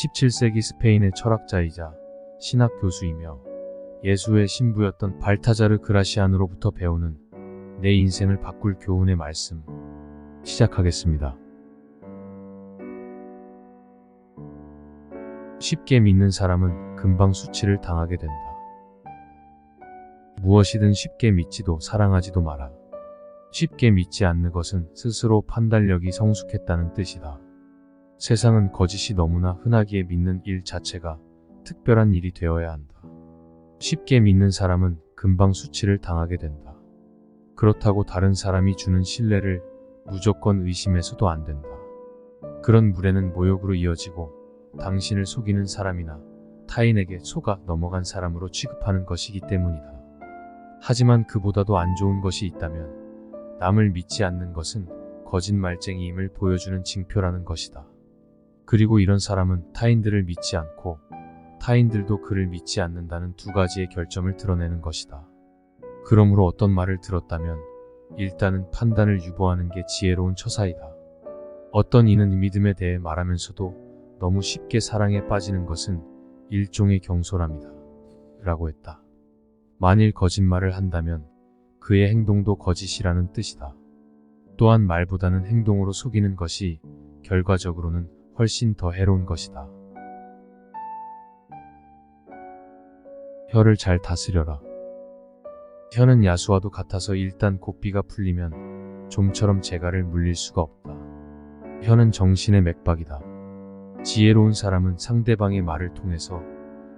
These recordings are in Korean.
17세기 스페인의 철학자이자 신학 교수이며 예수의 신부였던 발타자르 그라시안으로부터 배우는 내 인생을 바꿀 교훈의 말씀 시작하겠습니다. 쉽게 믿는 사람은 금방 수치를 당하게 된다. 무엇이든 쉽게 믿지도 사랑하지도 마라. 쉽게 믿지 않는 것은 스스로 판단력이 성숙했다는 뜻이다. 세상은 거짓이 너무나 흔하기에 믿는 일 자체가 특별한 일이 되어야 한다. 쉽게 믿는 사람은 금방 수치를 당하게 된다. 그렇다고 다른 사람이 주는 신뢰를 무조건 의심해서도 안 된다. 그런 무례는 모욕으로 이어지고 당신을 속이는 사람이나 타인에게 속아 넘어간 사람으로 취급하는 것이기 때문이다. 하지만 그보다도 안 좋은 것이 있다면 남을 믿지 않는 것은 거짓말쟁이임을 보여주는 징표라는 것이다. 그리고 이런 사람은 타인들을 믿지 않고 타인들도 그를 믿지 않는다는 두 가지의 결점을 드러내는 것이다. 그러므로 어떤 말을 들었다면 일단은 판단을 유보하는 게 지혜로운 처사이다. 어떤 이는 믿음에 대해 말하면서도 너무 쉽게 사랑에 빠지는 것은 일종의 경솔함이다. 라고 했다. 만일 거짓말을 한다면 그의 행동도 거짓이라는 뜻이다. 또한 말보다는 행동으로 속이는 것이 결과적으로는 훨씬 더 해로운 것이다. 혀를 잘 다스려라. 혀는 야수와도 같아서 일단 고삐가 풀리면 좀처럼 재갈을 물릴 수가 없다. 혀는 정신의 맥박이다. 지혜로운 사람은 상대방의 말을 통해서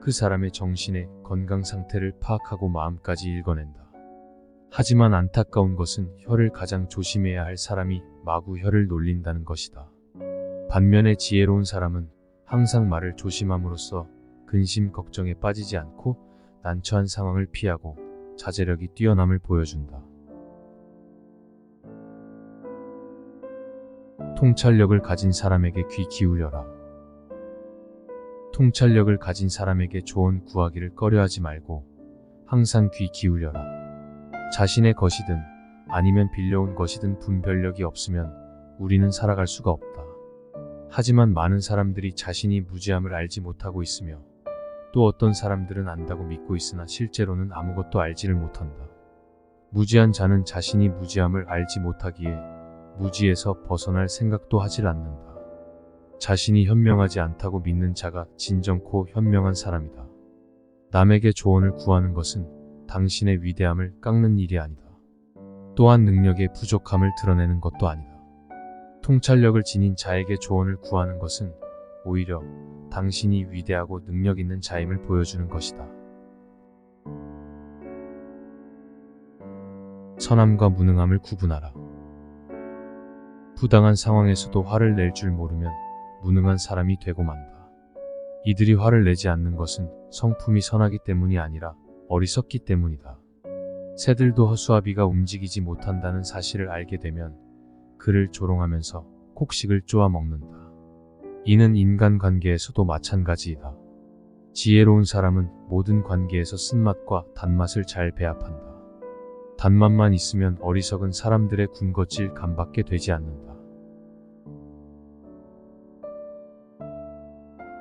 그 사람의 정신의 건강 상태를 파악하고 마음까지 읽어낸다. 하지만 안타까운 것은 혀를 가장 조심해야 할 사람이 마구 혀를 놀린다는 것이다. 반면에 지혜로운 사람은 항상 말을 조심함으로써 근심 걱정에 빠지지 않고 난처한 상황을 피하고 자제력이 뛰어남을 보여준다. 통찰력을 가진 사람에게 귀 기울여라. 통찰력을 가진 사람에게 조언 구하기를 꺼려하지 말고 항상 귀 기울여라. 자신의 것이든 아니면 빌려온 것이든 분별력이 없으면 우리는 살아갈 수가 없다. 하지만 많은 사람들이 자신이 무지함을 알지 못하고 있으며 또 어떤 사람들은 안다고 믿고 있으나 실제로는 아무것도 알지를 못한다. 무지한 자는 자신이 무지함을 알지 못하기에 무지에서 벗어날 생각도 하질 않는다. 자신이 현명하지 않다고 믿는 자가 진정코 현명한 사람이다. 남에게 조언을 구하는 것은 당신의 위대함을 깎는 일이 아니다. 또한 능력의 부족함을 드러내는 것도 아니다. 통찰력을 지닌 자에게 조언을 구하는 것은 오히려 당신이 위대하고 능력 있는 자임을 보여주는 것이다. 선함과 무능함을 구분하라. 부당한 상황에서도 화를 낼 줄 모르면 무능한 사람이 되고 만다. 이들이 화를 내지 않는 것은 성품이 선하기 때문이 아니라 어리석기 때문이다. 새들도 허수아비가 움직이지 못한다는 사실을 알게 되면 그를 조롱하면서 곡식을 쪼아 먹는다. 이는 인간 관계에서도 마찬가지이다. 지혜로운 사람은 모든 관계에서 쓴맛과 단맛을 잘 배합한다. 단맛만 있으면 어리석은 사람들의 군것질 감밖에 되지 않는다.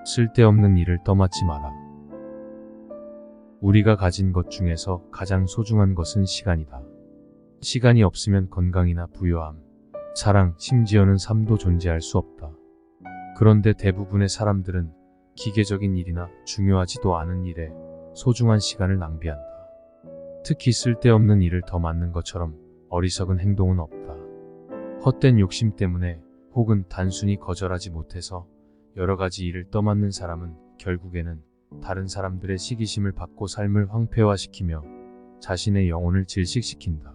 쓸데없는 일을 떠맡지 마라. 우리가 가진 것 중에서 가장 소중한 것은 시간이다. 시간이 없으면 건강이나 부유함, 사랑, 심지어는 삶도 존재할 수 없다. 그런데 대부분의 사람들은 기계적인 일이나 중요하지도 않은 일에 소중한 시간을 낭비한다. 특히 쓸데없는 일을 더 맡는 것처럼 어리석은 행동은 없다. 헛된 욕심 때문에 혹은 단순히 거절하지 못해서 여러 가지 일을 떠맡는 사람은 결국에는 다른 사람들의 시기심을 받고 삶을 황폐화시키며 자신의 영혼을 질식시킨다.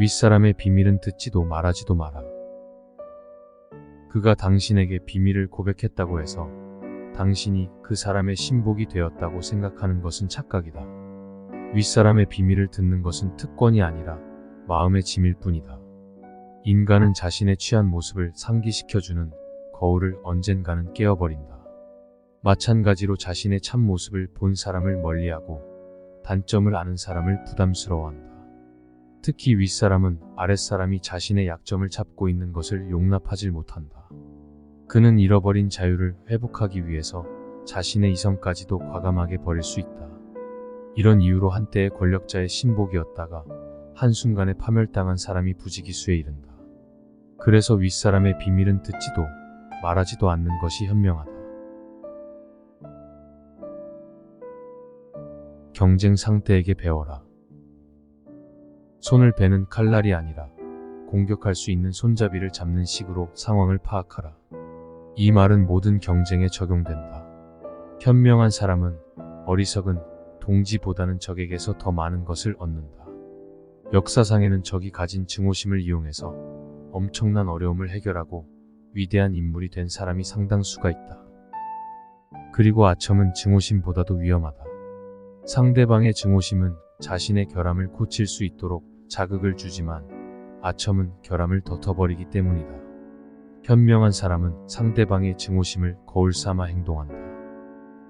윗사람의 비밀은 듣지도 말하지도 마라. 그가 당신에게 비밀을 고백했다고 해서 당신이 그 사람의 신복이 되었다고 생각하는 것은 착각이다. 윗사람의 비밀을 듣는 것은 특권이 아니라 마음의 짐일 뿐이다. 인간은 자신의 취한 모습을 상기시켜주는 거울을 언젠가는 깨어버린다. 마찬가지로 자신의 참 모습을 본 사람을 멀리하고 단점을 아는 사람을 부담스러워한다. 특히 윗사람은 아랫사람이 자신의 약점을 잡고 있는 것을 용납하지 못한다. 그는 잃어버린 자유를 회복하기 위해서 자신의 이성까지도 과감하게 버릴 수 있다. 이런 이유로 한때의 권력자의 신복이었다가 한순간에 파멸당한 사람이 부지기수에 이른다. 그래서 윗사람의 비밀은 듣지도 말하지도 않는 것이 현명하다. 경쟁 상대에게 배워라. 손을 베는 칼날이 아니라 공격할 수 있는 손잡이를 잡는 식으로 상황을 파악하라. 이 말은 모든 경쟁에 적용된다. 현명한 사람은 어리석은 동지보다는 적에게서 더 많은 것을 얻는다. 역사상에는 적이 가진 증오심을 이용해서 엄청난 어려움을 해결하고 위대한 인물이 된 사람이 상당수가 있다. 그리고 아첨은 증오심보다도 위험하다. 상대방의 증오심은 자신의 결함을 고칠 수 있도록 자극을 주지만 아첨은 결함을 덮어버리기 때문이다. 현명한 사람은 상대방의 증오심을 거울 삼아 행동한다.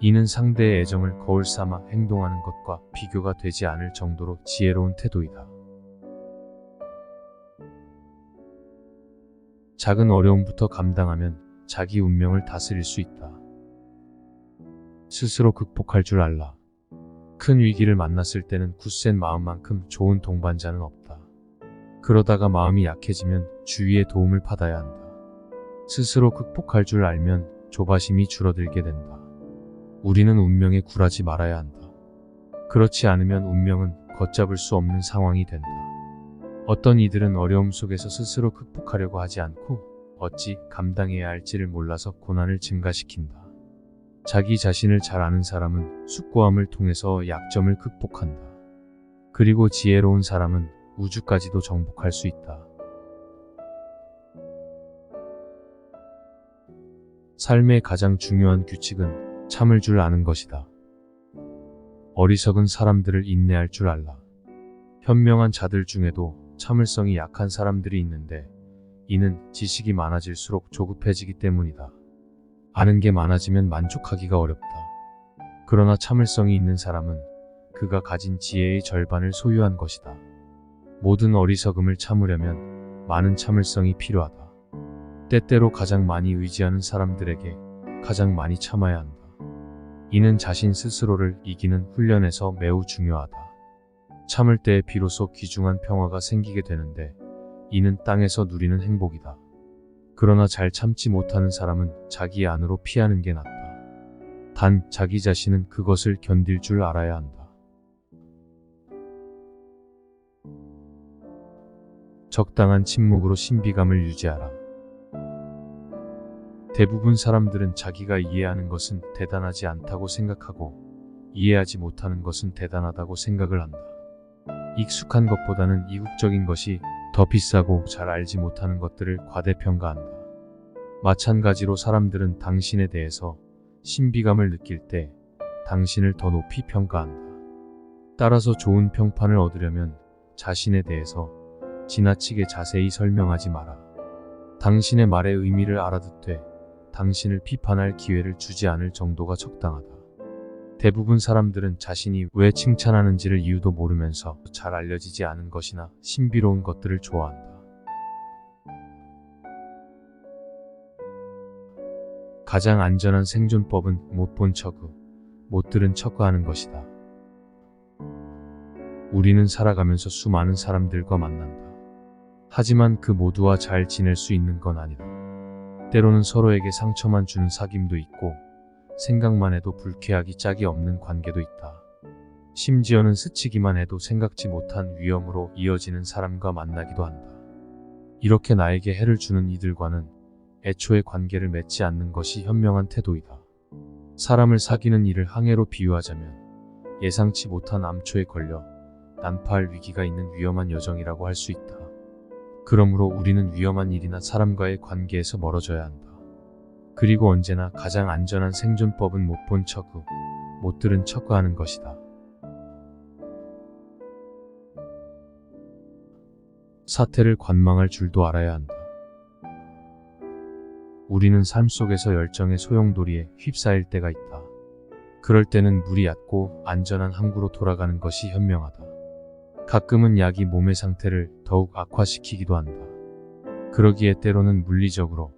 이는 상대의 애정을 거울 삼아 행동하는 것과 비교가 되지 않을 정도로 지혜로운 태도이다. 작은 어려움부터 감당하면 자기 운명을 다스릴 수 있다. 스스로 극복할 줄 알라. 큰 위기를 만났을 때는 굳센 마음만큼 좋은 동반자는 없다. 그러다가 마음이 약해지면 주위의 도움을 받아야 한다. 스스로 극복할 줄 알면 조바심이 줄어들게 된다. 우리는 운명에 굴하지 말아야 한다. 그렇지 않으면 운명은 걷잡을 수 없는 상황이 된다. 어떤 이들은 어려움 속에서 스스로 극복하려고 하지 않고 어찌 감당해야 할지를 몰라서 고난을 증가시킨다. 자기 자신을 잘 아는 사람은 숙고함을 통해서 약점을 극복한다. 그리고 지혜로운 사람은 우주까지도 정복할 수 있다. 삶의 가장 중요한 규칙은 참을 줄 아는 것이다. 어리석은 사람들을 인내할 줄 알라. 현명한 자들 중에도 참을성이 약한 사람들이 있는데 이는 지식이 많아질수록 조급해지기 때문이다. 아는 게 많아지면 만족하기가 어렵다. 그러나 참을성이 있는 사람은 그가 가진 지혜의 절반을 소유한 것이다. 모든 어리석음을 참으려면 많은 참을성이 필요하다. 때때로 가장 많이 의지하는 사람들에게 가장 많이 참아야 한다. 이는 자신 스스로를 이기는 훈련에서 매우 중요하다. 참을 때에 비로소 귀중한 평화가 생기게 되는데 이는 땅에서 누리는 행복이다. 그러나 잘 참지 못하는 사람은 자기 안으로 피하는 게 낫다. 단 자기 자신은 그것을 견딜 줄 알아야 한다. 적당한 침묵으로 신비감을 유지하라. 대부분 사람들은 자기가 이해하는 것은 대단하지 않다고 생각하고 이해하지 못하는 것은 대단하다고 생각을 한다. 익숙한 것보다는 이국적인 것이 더 비싸고 잘 알지 못하는 것들을 과대평가한다. 마찬가지로 사람들은 당신에 대해서 신비감을 느낄 때 당신을 더 높이 평가한다. 따라서 좋은 평판을 얻으려면 자신에 대해서 지나치게 자세히 설명하지 마라. 당신의 말의 의미를 알아듣되 당신을 비판할 기회를 주지 않을 정도가 적당하다. 대부분 사람들은 자신이 왜 칭찬하는지를 이유도 모르면서 잘 알려지지 않은 것이나 신비로운 것들을 좋아한다. 가장 안전한 생존법은 못 본 척, 못 들은 척 하는 것이다. 우리는 살아가면서 수많은 사람들과 만난다. 하지만 그 모두와 잘 지낼 수 있는 건 아니다. 때로는 서로에게 상처만 주는 사귐도 있고 생각만 해도 불쾌하기 짝이 없는 관계도 있다. 심지어는 스치기만 해도 생각지 못한 위험으로 이어지는 사람과 만나기도 한다. 이렇게 나에게 해를 주는 이들과는 애초에 관계를 맺지 않는 것이 현명한 태도이다. 사람을 사귀는 일을 항해로 비유하자면 예상치 못한 암초에 걸려 난파할 위기가 있는 위험한 여정이라고 할 수 있다. 그러므로 우리는 위험한 일이나 사람과의 관계에서 멀어져야 한다. 그리고 언제나 가장 안전한 생존법은 못 본 척, 못 들은 척 하는 것이다. 사태를 관망할 줄도 알아야 한다. 우리는 삶 속에서 열정의 소용돌이에 휩싸일 때가 있다. 그럴 때는 물이 얕고 안전한 항구로 돌아가는 것이 현명하다. 가끔은 약이 몸의 상태를 더욱 악화시키기도 한다. 그러기에 때로는 물리적으로,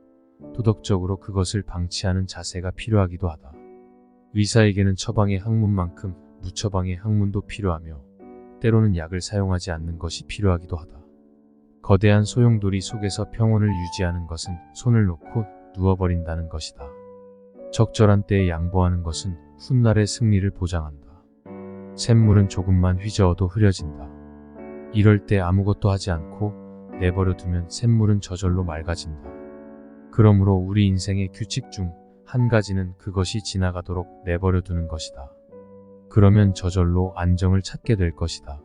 도덕적으로 그것을 방치하는 자세가 필요하기도 하다. 의사에게는 처방의 학문만큼 무처방의 학문도 필요하며, 때로는 약을 사용하지 않는 것이 필요하기도 하다. 거대한 소용돌이 속에서 평온을 유지하는 것은 손을 놓고 누워버린다는 것이다. 적절한 때에 양보하는 것은 훗날의 승리를 보장한다. 샘물은 조금만 휘저어도 흐려진다. 이럴 때 아무것도 하지 않고 내버려 두면 샘물은 저절로 맑아진다. 그러므로 우리 인생의 규칙 중 한 가지는 그것이 지나가도록 내버려 두는 것이다. 그러면 저절로 안정을 찾게 될 것이다.